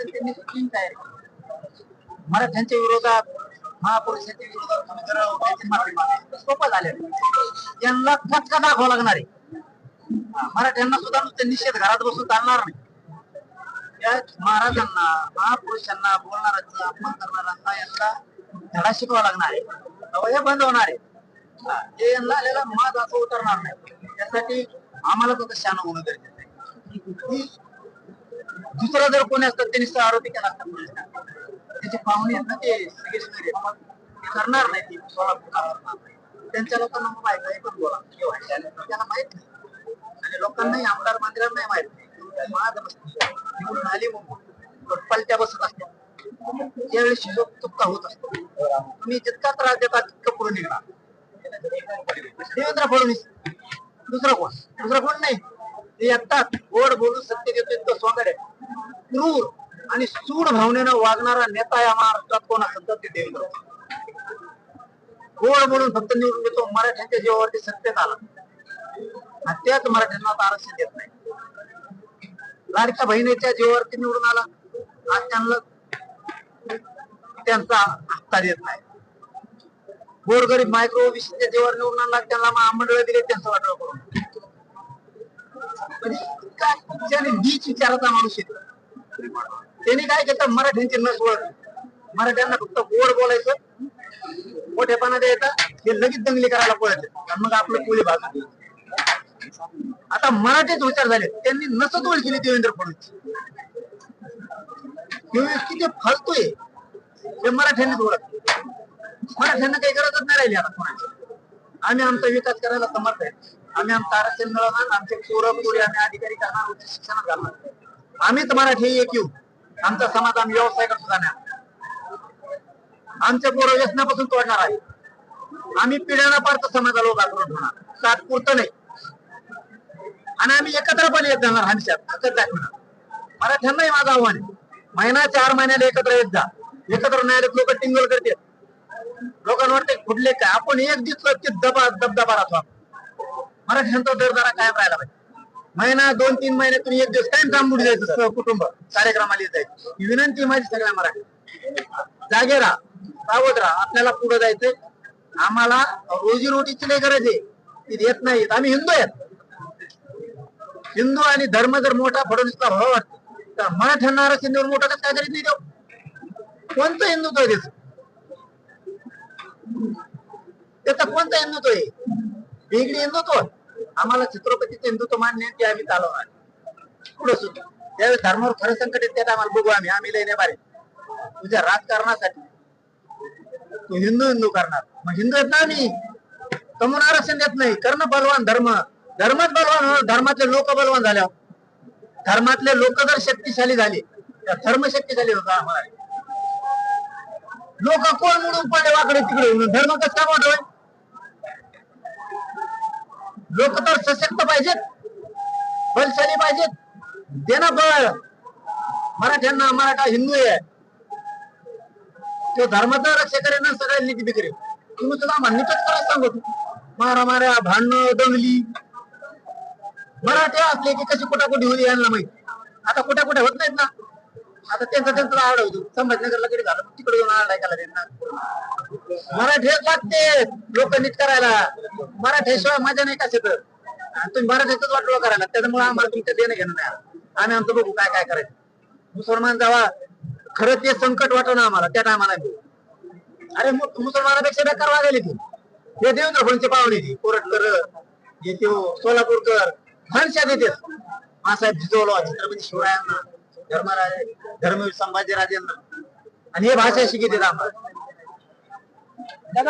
असेल त्यांनी सुटली तयारी मराठ्यांच्या विरोधात महापुरुषांच्या विरोधात तुम्ही जर त्यांची माफी सोपं झालेलं आहे. यांना फटका दाखवा लागणार आहे. मराठ्यांना सुद्धा नुसते निषेध घरात बसून चालणार नाही. या महाराजांना महापुरुषांना बोलणाऱ्यांचा अपमान करणाऱ्यांना यांना धडा शिकवा लागणार आहे. हे बंद होणार आहे. हा, हे यांना आलेला माज असं उतरणार नाही. त्यासाठी आम्हाला तसं शान होणं गरजेचं आहे. दुसरा जर कोणी असतात त्यांनी सह आरोपी केला असतात पोलिसांनी. त्याचे पाहुणे आहेत ना ते सगळे सगळे ते करणार नाही ती सोलापूर करणार नाही. त्यांच्या लोकांना मग माहीत नाही पण बोला. हे व्हायचे आले त्यांना माहीत नाही. आणि लोकांनाही आमदार मंत्र्यांनाही माहीत नाही. महाग निवडून आली मग. पलट्या बसत असतात. त्यावेळेस शिजोग तुपका होत असतो. तुम्ही जितका त्रास देता तितकं पुढे निघणार. देवेंद्र फडणवीस. दुसरा कोण? दुसरा कोण नाही. ते येतात. गोड बोलून सत्य घेतो इतकं स्वागत आहे. क्रूर आणि सूड भावनेनं वागणारा नेता या महाराष्ट्रात कोण असतात ते देवेंद्र गोड बोलून फक्त निवडून घेतो मराठ्यांच्या जीवावरती सत्तेत आला. आणि त्याच मराठ्यांना आता आरक्षण देत नाही. लाडक्या बहिणीच्या जीवावरती निवडून आला आज त्यांना त्यांचा हप्ता देत नाही. गोरगरीब मायक्रो विषयच्या जीवावर निवडून आणला त्यांना महामंडळ दिले त्यांचं वाटलं करून. त्याने विचाराचा माणूस आहे. त्यांनी काय केलं? मराठ्यांचे नस ओळखली मराठ्यांना फक्त गोड बोलायचं. मोठेपणा द्यायचा हे लगेच दंगली करायला पळायचे. मग आपलं कोळी भाग आता मराठीच विचार झाले. त्यांनी नसत केली देवेंद्र फडणवीस. किती फालतोय हे मराठ्यांनीच ओळख मराठ्यांना काही गरजच नाही राहिली आता कोणाची. आम्ही आमचा विकास करायला समर्थ आहे. आम्ही आमचं आरक्षण मिळवणार आमचे पोरं पुढे आम्ही अधिकारी करणार उच्च शिक्षणात घालणार. आम्हीच मराठी एक येऊ. आमचा समाज आम्ही व्यवसायाकडे सुद्धा नाही आमच्या पोरं व्यसनापासून तोडणार आहे आम्ही पिढ्याना पारत समाजाला उभा होणार सात तात्पुरतं नाही. आणि आम्ही एकत्रपणे येत जाणार हमेशात. असंच दाखवणार. मराठ्यांनाही माझं आव्हान आहे. महिना चार महिन्याला एकत्र येत जा. एकत्र नाही लोक टिंगल करतात. लोकांना वाटते कुठले काय. आपण एक दिवस की दबा दबदबा राहतो आपण. मराठ्यांचा दरदारा कायम राहिला पाहिजे. महिना दोन तीन महिन्यातून एक दिवस कायम थांबून जायचं कुटुंब. कार्यक्रमाला येत जायचं. ही विनंती माझी सगळ्या मराठी. जागे राहा. सावध राहा. आपल्याला पुढे जायचंय. आम्हाला रोजी रोटीची लई गरज आहे. ती देत नाहीत आम्ही हिंदू आहेत. हिंदू आणि धर्म जर मोठा फडणवीसला व्हावा वाटतं तर मराठ्यांना आरक्षण देऊन मोठा कसं काय करीत नाही देऊ कोणतं हिंदुत्व दिसत त्याचा कोणता हिंदुत्व आहे? वेगळी हिंदुत्व आम्हाला छत्रपतीचं हिंदुत्व मान्य ते आम्ही चालवणार. पुढे सुद्धा. त्यावेळेस धर्मावर खरं संकट येते आम्हाला बघू आम्ही. आम्ही लय नाही तुझ्या राजकारणासाठी. तू हिंदू हिंदू करणार. मग हिंदू येत ना आम्ही. आरक्षण देत नाही. कर्ण बलवान धर्म. धर्मच बलवान हो धर्मातले लोक बलवान झाल्यावर. धर्मातले लोक जर शक्तिशाली झाले तर धर्म शक्तिशाली होता आम्हाला. लोक कोण म्हणून पडले वाकडे तिकडे? धर्म कसा मोठा लोक तर सशक्त पाहिजेत. बलशाली पाहिजेत. दे ना बळ. मराठ्यांना मराठा हिंदू आहे. तो धर्माचा रक्षा करेन सगळ्या नीती बिकरे तुम्ही सुद्धा आम्हाला नीटच करायला सांगतो मारा माऱ्या भांडणं दंगली. मराठी असले की कशी कुठाकुठी होईल यांना माहीत. आता कुठे कुठे होत नाहीत ना. आता त्यांचा त्यांचा आड होतो. संभाजीनगरला कधी झालं तिकडे येऊन आरडा केला त्यांना. मराठीच लागते लोक नीट करायला. मराठीशिवाय मजा नाही का तर तुम्ही मराठीच वाटलं करायला. त्याच्यामुळे आम्हाला तुमचं देणं घेणं नाही. आम्ही आमचं बघू काय काय करायचं. मुसलमान जेव्हा खरं ते संकट वाटत ना आम्हाला. त्या टायमाला अरे मुसलमानापेक्षा बेकार वागायला ती हे देवेंद्र फडणचे पाहुणे ती कोरटकर हे ते सोलापूरकर. फणशा देते मासाहेब जिजवलो छत्रपती शिवरायांना. धर्मराजे धर्मवीर राजेंद्र आणि हे भाषा शिकित आम्हाला